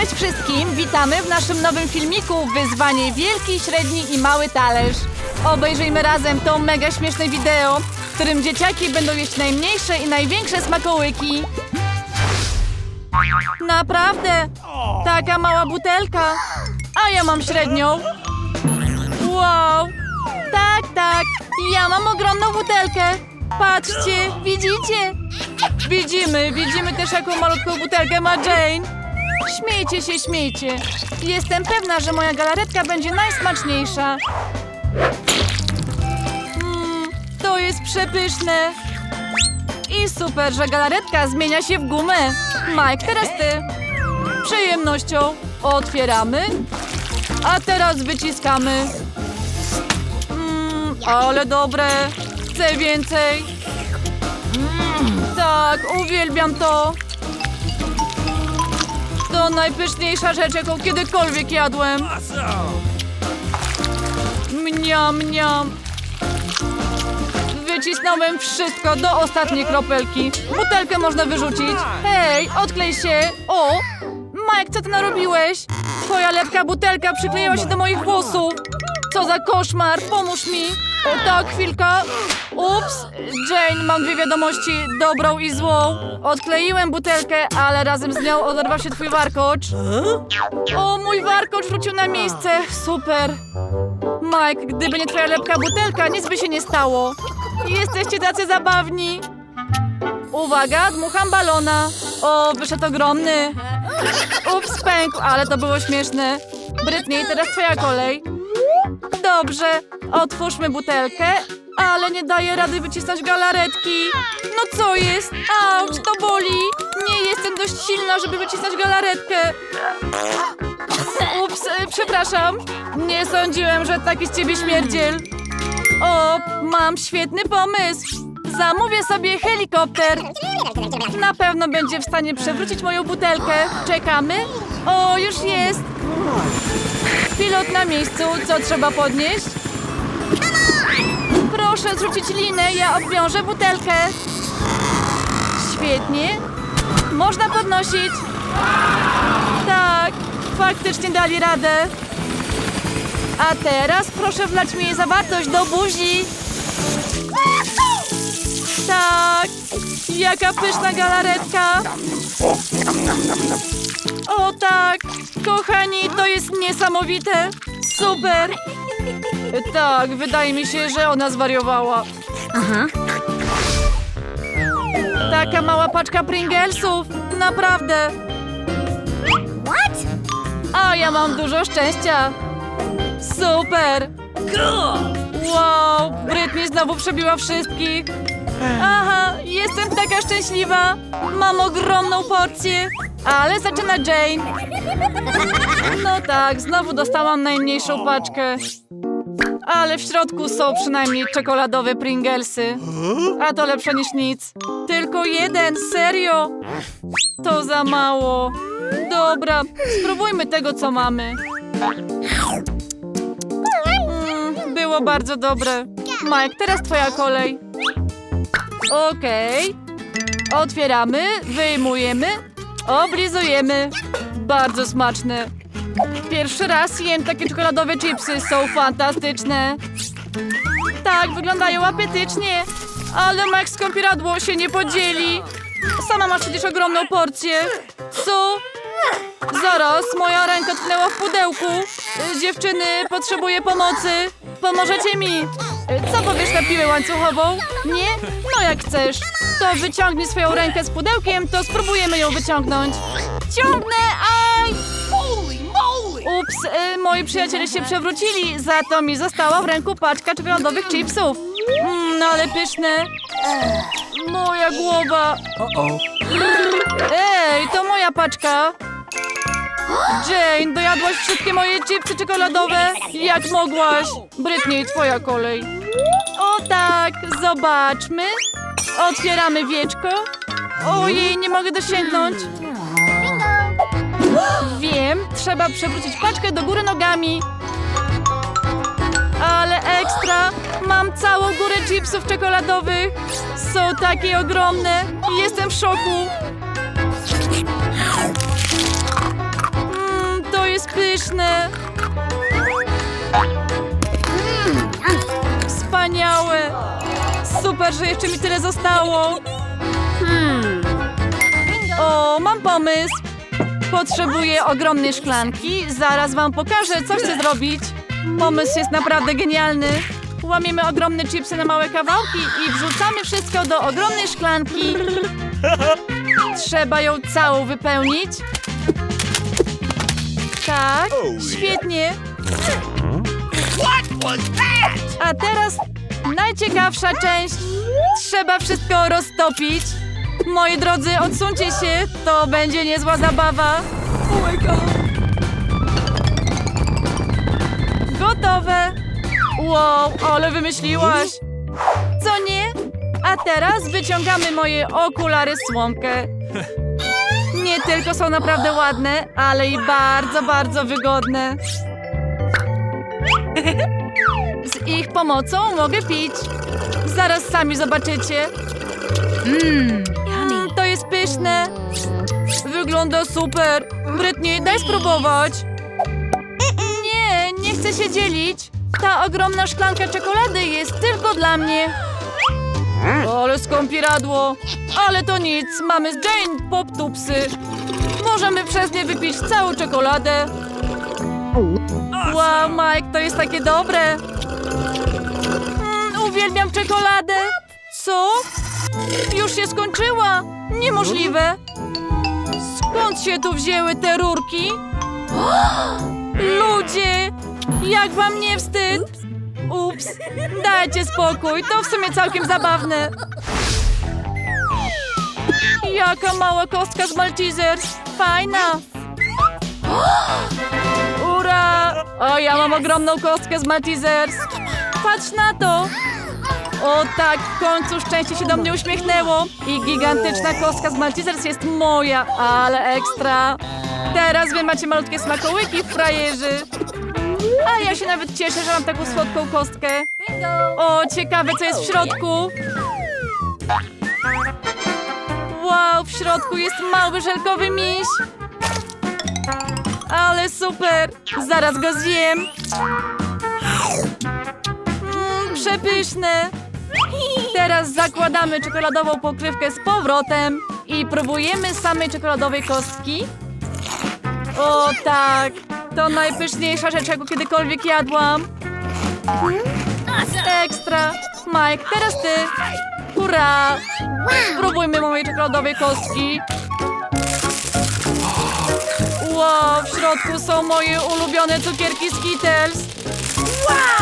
Cześć wszystkim! Witamy w naszym nowym filmiku Wyzwanie wielki, średni i mały talerz. Obejrzyjmy razem to mega śmieszne wideo, w którym dzieciaki będą jeść najmniejsze i największe smakołyki. Naprawdę? Taka mała butelka. A ja mam średnią. Wow! Tak, tak. Ja mam ogromną butelkę. Patrzcie, widzicie? Widzimy, widzimy też jaką malutką butelkę ma Jane. Śmiejcie się, śmiejcie. Jestem pewna, że moja galaretka będzie najsmaczniejsza. Mmm, to jest przepyszne. I super, że galaretka zmienia się w gumę. Mike, teraz ty. Przyjemnością otwieramy, a teraz wyciskamy. Mmm, ale dobre. Chcę więcej. Mm, tak, uwielbiam to. To najpyszniejsza rzecz, jaką kiedykolwiek jadłem. Mniam, mniam. Wycisnąłem wszystko do ostatniej kropelki. Butelkę można wyrzucić. Hej, odklej się. O! Mike, co ty narobiłeś? Twoja lepka butelka przykleiła się do moich włosów. Co za koszmar, pomóż mi. O, tak, chwilka. Ups, Jane, mam dwie wiadomości, dobrą i złą. Odkleiłem butelkę, ale razem z nią oderwał się twój warkocz. O, mój warkocz wrócił na miejsce. Super. Mike, gdyby nie twoja lepka butelka, nic by się nie stało. Jesteście tacy zabawni. Uwaga, dmucham balona. O, wyszedł ogromny. Ups, pękł, ale to było śmieszne. Brytniej, teraz twoja kolej. Dobrze, otwórzmy butelkę, ale nie daję rady wycisnąć galaretki. No co jest? Auć, to boli. Nie jestem dość silna, żeby wycisnąć galaretkę. Ups, e, przepraszam. Nie sądziłem, że taki z ciebie śmierdziel. O, mam świetny pomysł. Zamówię sobie helikopter. Na pewno będzie w stanie przewrócić moją butelkę. Czekamy. O, już jest. Pilot na miejscu. Co trzeba podnieść? Proszę zrzucić linę, ja obwiążę butelkę. Świetnie. Można podnosić. Tak, faktycznie dali radę. A teraz proszę wlać mi jej zawartość do buzi. Tak, jaka pyszna galaretka. O tak, kochani, to jest niesamowite. Super. Tak, wydaje mi się, że ona zwariowała. Taka mała paczka Pringlesów. Naprawdę. A ja mam dużo szczęścia. Super. Wow, Britney znowu przebiła wszystkich. Aha, jestem taka szczęśliwa. Mam ogromną porcję. Ale zaczyna Jane. No tak, znowu dostałam najmniejszą paczkę. Ale w środku są przynajmniej czekoladowe Pringlesy. A to lepsze niż nic. Tylko jeden, serio? To za mało. Dobra, spróbujmy tego, co mamy. Mm, było bardzo dobre. Mike, teraz twoja kolej. Okej. Otwieramy, wyjmujemy, oblizujemy. Bardzo smaczne. Pierwszy raz jem takie czekoladowe chipsy, są fantastyczne. Tak, wyglądają apetycznie, ale Max skąpiradło się nie podzieli. Sama masz przecież ogromną porcję. Co? Zaraz, moja ręka tknęła w pudełku. Dziewczyny, potrzebuję pomocy. Pomożecie mi. Co powiesz na piłę łańcuchową? Nie? No jak chcesz. To wyciągnij swoją rękę z pudełkiem, to spróbujemy ją wyciągnąć. Ciągnę, aj! Ups, y, moi przyjaciele się przewrócili, za to mi została w ręku paczka czekoladowych chipsów. Mm, no ale pyszne. Moja głowa. Ej, to moja paczka. Jane, dojadłaś wszystkie moje chipsy czekoladowe? Jak mogłaś? Brytniej, twoja kolej. O tak, zobaczmy. Otwieramy wieczko. Ojej, nie mogę dosięgnąć. Wiem, trzeba przewrócić paczkę do góry nogami. Ale ekstra! Mam całą górę chipsów czekoladowych. Są takie ogromne. Jestem w szoku. pyszne. Wspaniałe. Super, że jeszcze mi tyle zostało. O, mam pomysł. Potrzebuję ogromnej szklanki. Zaraz wam pokażę, co chcę zrobić. Pomysł jest naprawdę genialny. Łamiemy ogromne chipsy na małe kawałki i wrzucamy wszystko do ogromnej szklanki. Trzeba ją całą wypełnić. Tak, świetnie. A teraz najciekawsza część. Trzeba wszystko roztopić. Moi drodzy, odsuńcie się, to będzie niezła zabawa. Gotowe. Wow, ale wymyśliłaś. Co nie? A teraz wyciągamy moje okulary słomkę. Nie tylko są naprawdę ładne, ale i bardzo, bardzo wygodne. Ich pomocą mogę pić. Zaraz sami zobaczycie. Mmm, to jest pyszne. Wygląda super. Brytney, daj spróbować. Nie, nie chcę się dzielić. Ta ogromna szklanka czekolady jest tylko dla mnie. Ale skąpiradło. Ale to nic, mamy z Jane pop-tupsy. Możemy przez nie wypić całą czekoladę. Wow, Mike, to jest takie dobre. Mm, uwielbiam czekoladę. Co? Już się skończyła. Niemożliwe. Skąd się tu wzięły te rurki? Ludzie, jak wam nie wstyd? Ups, dajcie spokój, to w sumie całkiem zabawne. Jaka mała kostka z Maltesers. Fajna. Ura! O, ja mam ogromną kostkę z Maltesers. Patrz na to. O tak, w końcu szczęście się do mnie uśmiechnęło. I gigantyczna kostka z Maltesers jest moja, ale ekstra. Teraz wy macie malutkie smakołyki, frajerzy. A ja się nawet cieszę, że mam taką słodką kostkę. O, ciekawe, co jest w środku. Wow, w środku jest mały żelkowy miś. Ale super! Zaraz go zjem. Przepyszne. Teraz zakładamy czekoladową pokrywkę z powrotem i próbujemy samej czekoladowej kostki. O tak, to najpyszniejsza rzecz, jaką kiedykolwiek jadłam. Ekstra. Mike, teraz ty. Hurra! Spróbujmy mojej czekoladowej kostki. Wow, w środku są moje ulubione cukierki Skittles. Wow!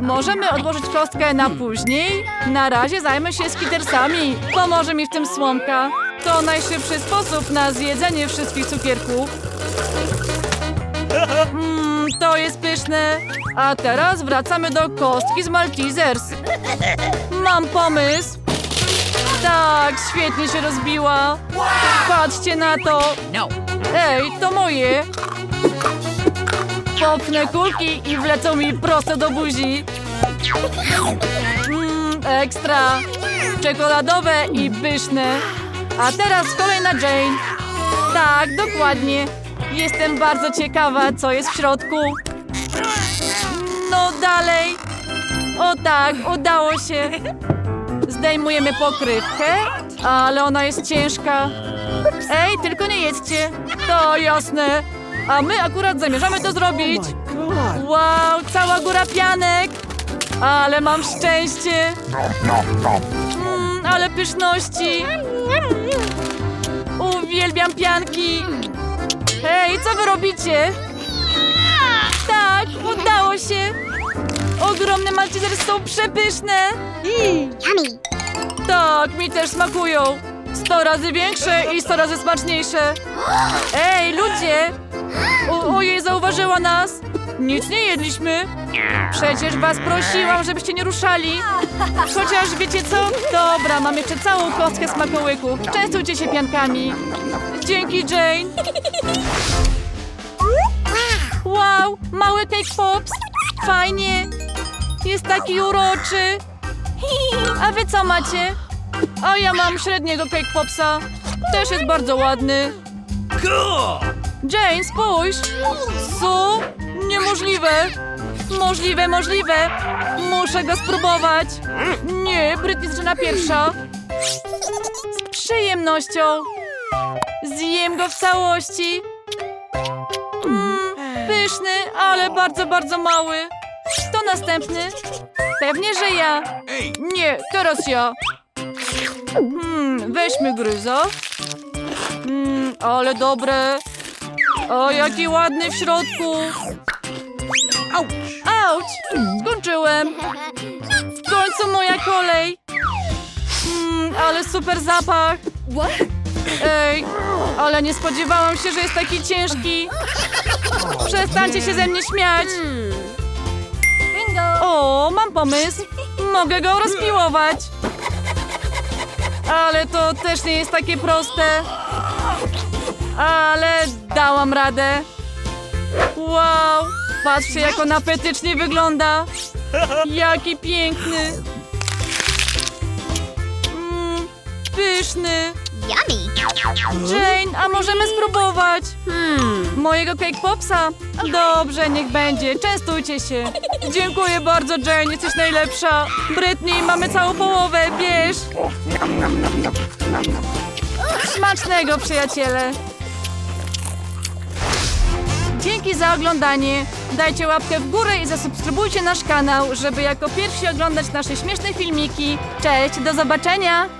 Możemy odłożyć kostkę na później. Na razie zajmę się Skittlesami. Pomoże mi w tym słomka. To najszybszy sposób na zjedzenie wszystkich cukierków. Mmm, to jest pyszne. A teraz wracamy do kostki z Maltesers. Mam pomysł. Tak, świetnie się rozbiła. Patrzcie na to. Ej, to moje. Popchnę kulki i wlecą mi prosto do buzi. Mmm, ekstra. Czekoladowe i pyszne. A teraz kolej na Jane. Tak, dokładnie. Jestem bardzo ciekawa, co jest w środku. No dalej. O tak, udało się. Zdejmujemy pokrywkę, ale ona jest ciężka. Ej, tylko nie jedźcie. To jasne. A my akurat zamierzamy to zrobić. Wow, cała góra pianek. Ale mam szczęście. Mm, ale pyszności. Uwielbiam pianki. Hej, co wy robicie? Tak, udało się. Ogromne maltesery są przepyszne. Yummy. Tak, mi też smakują. Sto razy większe i sto razy smaczniejsze. Ej, ludzie! O, ojej, zauważyła nas. Nic nie jedliśmy. Przecież was prosiłam, żebyście nie ruszali. Chociaż wiecie co? Dobra, mam jeszcze całą kostkę smakołyków. Częstujcie się piankami. Dzięki, Jane. Wow, mały cake pops. Fajnie. Jest taki uroczy. A wy co macie? A ja mam średniego cake popsa. Też jest bardzo ładny. Jane, spójrz! Co? Niemożliwe! Możliwe, możliwe! Muszę go spróbować! Nie, Britney zaczyna pierwsza. Z przyjemnością! Zjem go w całości! Mm, pyszny, ale bardzo, bardzo mały. Kto następny? Pewnie, że ja. Nie, teraz ja. Hmm, weźmy gryza. Hmm, ale dobre. O, jaki ładny w środku. Auć! Skończyłem. W końcu moja kolej. Hmm, ale super zapach. Ej, ale nie spodziewałam się, że jest taki ciężki. Przestańcie się ze mnie śmiać. O, mam pomysł. Mogę go rozpiłować. Ale to też nie jest takie proste. Ale dałam radę. Wow, patrzcie jak on apetycznie wygląda. Jaki piękny. Mm, pyszny. Yummy! Jane, a możemy spróbować? Hmm. Mojego cake popsa? Dobrze, niech będzie. Częstujcie się. Dziękuję bardzo, Jane. Jesteś najlepsza. Britney, mamy całą połowę. Bierz. Smacznego, przyjaciele. Dzięki za oglądanie. Dajcie łapkę w górę i zasubskrybujcie nasz kanał, żeby jako pierwsi oglądać nasze śmieszne filmiki. Cześć, do zobaczenia!